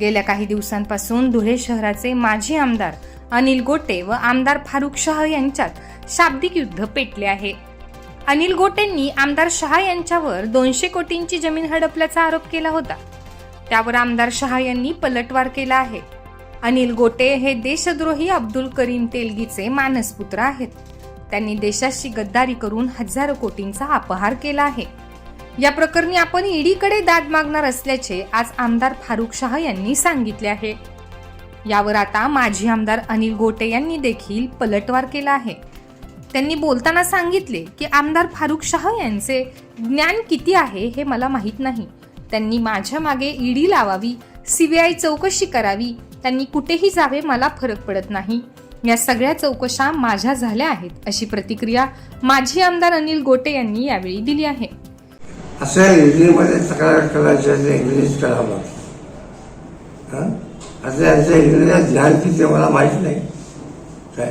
गेल्या काही दिवसांपासून धुळे शहराचे माजी आमदार अनिल गोटे व आमदार फारुख शाह यांच्यात शाब्दिक युद्ध पेटले आहे. अनिल गोटेंनी आमदार शहा यांच्यावर दोनशे कोटींची जमीन हडपल्याचा आरोप केला होता. त्यावर आमदार शहा यांनी पलटवार केला आहे. अनिल गोटे हे देशद्रोही अब्दुल करीम तेलगीचे मानसपुत्र आहेत. त्यांनी देशाशी गद्दारी करून हजारो कोटींचा अपहार केला आहे. या प्रकरणी आपण ईडीकडे दाद मागणार असल्याचे आज आमदार फारुख शाह यांनी सांगितले आहे. यावर आता माजी आमदार अनिल गोटे यांनी देखील पलटवार केला आहे. त्यांनी बोलताना सांगितले की आमदार फारुख शाह यांचे ज्ञान किती आहे हे मला माहीत नाही. त्यांनी माझ्या मागे ईडी लावावी सीबीआय चौकशी करावी. त्यांनी कुठेही जावे मला फरक पडत नाही. या सगळ्या चौकशा माझ्या झाल्या आहेत अशी प्रतिक्रिया माजी आमदार अनिल गोटे यांनी यावेळी दिली आहे. असं हिंदीमध्ये तक्रार करायची असेल इंग्लिश करावं हां असं यांचं इंग्रजात ज्ञान किती मला माहीत नाही काय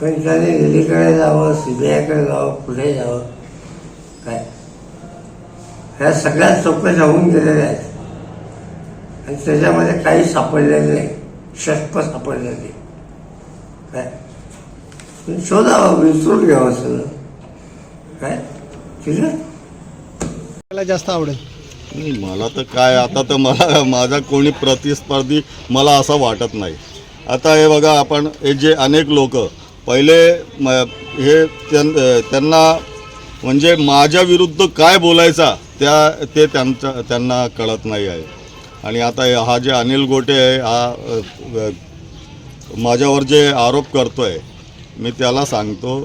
पण त्याने दिल्लीकडे जावं सी बी आयकडे जावं कुठे जावं काय ह्या सगळ्या चौकशा होऊन गेलेल्या आहेत आणि त्याच्यामध्ये काही सापडलेलं नाही शस्त्र सापडलेलं नाही काय शोधावं विसरून घ्यावं सगळं काय ठीक आहे मला जास्त आवडेल? नाही मला तर काय आता तर मला माझा कोणी प्रतिस्पर्धी मला असं वाटत नाही. आता हे बघा आपण हे जे अनेक लोक पहिले म हे त्यां त्यांना म्हणजे माझ्या विरुद्ध काय बोलायचा त्या ते त्यांच्या त्यांना कळत नाही आहे. आणि आता हे- हा जे अनिल गोटे आहे हा अ, अ, माझ्यावर जे आरोप करतो आहे मी त्याला सांगतो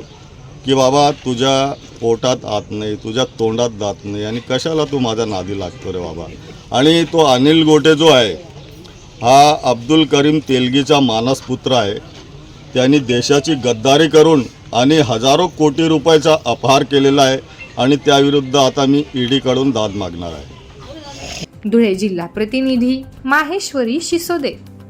की बाबा तुझ्या पोटात आत नाही तुझ्या तोंडात दात नाही आणि कशाला तू माझ्या नादी लागतो रे बाबा? आणि तो अनिल गोटे जो आहे हा अब्दुल करीम तेलगीचा मानसपुत्र आहे. त्यांनी देशाची गद्दारी करून आणि हजारो कोटी रुपयाचा अपहार केलेला आहे आणि त्याविरुद्ध आता मी ईडीकडून दाद मागणार आहे. धुळे जिल्हा प्रतिनिधी माहेश्वरी शिसोदे.